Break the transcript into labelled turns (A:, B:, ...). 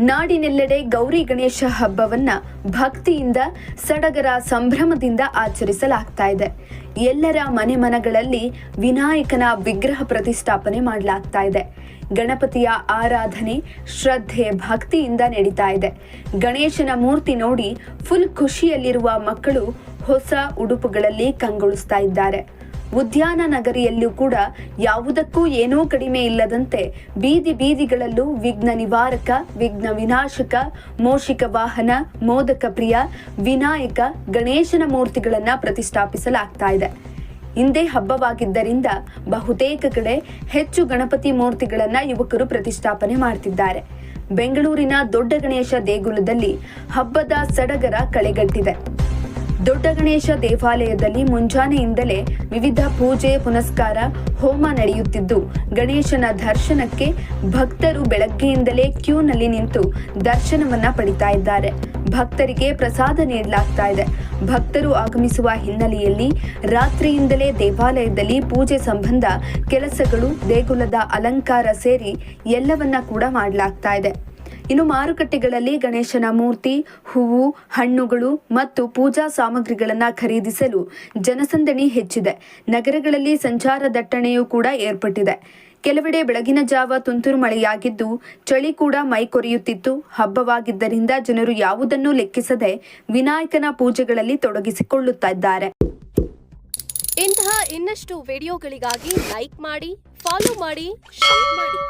A: ನಾಡಿನೆಲ್ಲೆಡೆ ಗೌರಿ ಗಣೇಶ ಹಬ್ಬವನ್ನ ಭಕ್ತಿಯಿಂದ, ಸಡಗರ ಸಂಭ್ರಮದಿಂದ ಆಚರಿಸಲಾಗ್ತಾ ಇದೆ. ಎಲ್ಲರ ಮನೆ ಮನಗಳಲ್ಲಿ ವಿನಾಯಕನ ವಿಗ್ರಹ ಪ್ರತಿಷ್ಠಾಪನೆ ಮಾಡಲಾಗ್ತಾ ಇದೆ. ಗಣಪತಿಯ ಆರಾಧನೆ ಶ್ರದ್ಧೆ ಭಕ್ತಿಯಿಂದ ನಡೀತಾ ಇದೆ. ಗಣೇಶನ ಮೂರ್ತಿ ನೋಡಿ ಫುಲ್ ಖುಷಿಯಲ್ಲಿರುವ ಮಕ್ಕಳು ಹೊಸ ಉಡುಪುಗಳಲ್ಲಿ ಕಂಗೊಳಿಸ್ತಾ ಇದ್ದಾರೆ. ಉದ್ಯಾನ ನಗರಿಯಲ್ಲೂ ಕೂಡ ಯಾವುದಕ್ಕೂ ಏನೂ ಕಡಿಮೆ ಇಲ್ಲದಂತೆ ಬೀದಿ ಬೀದಿಗಳಲ್ಲೂ ವಿಘ್ನ ನಿವಾರಕ, ವಿಘ್ನ ವಿನಾಶಕ ಮೋಷಿಕ ವಾಹನ, ಮೋದಕ ಪ್ರಿಯ, ವಿನಾಯಕ, ಗಣೇಶನ ಮೂರ್ತಿಗಳನ್ನ ಪ್ರತಿಷ್ಠಾಪಿಸಲಾಗ್ತಾ ಇದೆ. ಹಿಂದೆ ಹಬ್ಬವಾಗಿದ್ದರಿಂದ ಬಹುತೇಕ ಕಡೆ ಹೆಚ್ಚು ಗಣಪತಿ ಮೂರ್ತಿಗಳನ್ನ ಯುವಕರು ಪ್ರತಿಷ್ಠಾಪನೆ ಮಾಡ್ತಿದ್ದಾರೆ. ಬೆಂಗಳೂರಿನ ದೊಡ್ಡ ಗಣೇಶ ದೇಗುಲದಲ್ಲಿ ಹಬ್ಬದ ಸಡಗರ ಕಳೆಗಟ್ಟಿದೆ. ದೊಡ್ಡ ಗಣೇಶ ದೇವಾಲಯದಲ್ಲಿ ಮುಂಜಾನೆಯಿಂದಲೇ ವಿವಿಧ ಪೂಜೆ, ಪುನಸ್ಕಾರ, ಹೋಮ ನಡೆಯುತ್ತಿದ್ದು, ಗಣೇಶನ ದರ್ಶನಕ್ಕೆ ಭಕ್ತರು ಬೆಳಗ್ಗೆಯಿಂದಲೇ ಕ್ಯೂನಲ್ಲಿ ನಿಂತು ದರ್ಶನವನ್ನ ಪಡಿತಾ ಇದ್ದಾರೆ. ಭಕ್ತರಿಗೆ ಪ್ರಸಾದ ನೀಡಲಾಗ್ತಾ ಇದೆ. ಭಕ್ತರು ಆಗಮಿಸುವ ಹಿನ್ನೆಲೆಯಲ್ಲಿ ರಾತ್ರಿಯಿಂದಲೇ ದೇವಾಲಯದಲ್ಲಿ ಪೂಜೆ ಸಂಬಂಧ ಕೆಲಸಗಳು, ದೇಗುಲದ ಅಲಂಕಾರ ಸೇರಿ ಎಲ್ಲವನ್ನ ಕೂಡ ಮಾಡಲಾಗ್ತಾ ಇದೆ. ಇನ್ನು ಮಾರುಕಟ್ಟೆಗಳಲ್ಲಿ ಗಣೇಶನ ಮೂರ್ತಿ, ಹೂವು, ಹಣ್ಣುಗಳು ಮತ್ತು ಪೂಜಾ ಸಾಮಗ್ರಿಗಳನ್ನು ಖರೀದಿಸಲು ಜನಸಂದಣಿ ಹೆಚ್ಚಿದೆ. ನಗರಗಳಲ್ಲಿ ಸಂಚಾರ ದಟ್ಟಣೆಯೂ ಕೂಡ ಏರ್ಪಟ್ಟಿದೆ. ಕೆಲವೆಡೆ ಬೆಳಗಿನ ಜಾವ ತುಂತುರು ಮಳೆಯಾಗಿದ್ದು, ಚಳಿ ಕೂಡ ಮೈ ಕೊರೆಯುತ್ತಿತ್ತು. ಹಬ್ಬವಾಗಿದ್ದರಿಂದ ಜನರು ಯಾವುದನ್ನೂ ಲೆಕ್ಕಿಸದೆ ವಿನಾಯಕನ ಪೂಜೆಗಳಲ್ಲಿ ತೊಡಗಿಸಿಕೊಳ್ಳುತ್ತಿದ್ದಾರೆ
B: ಇಂತಹ ಇನ್ನಷ್ಟು ವಿಡಿಯೋಗಳಿಗಾಗಿ ಲೈಕ್ ಮಾಡಿ, ಫಾಲೋ ಮಾಡಿ, ಶೇರ್ ಮಾಡಿ.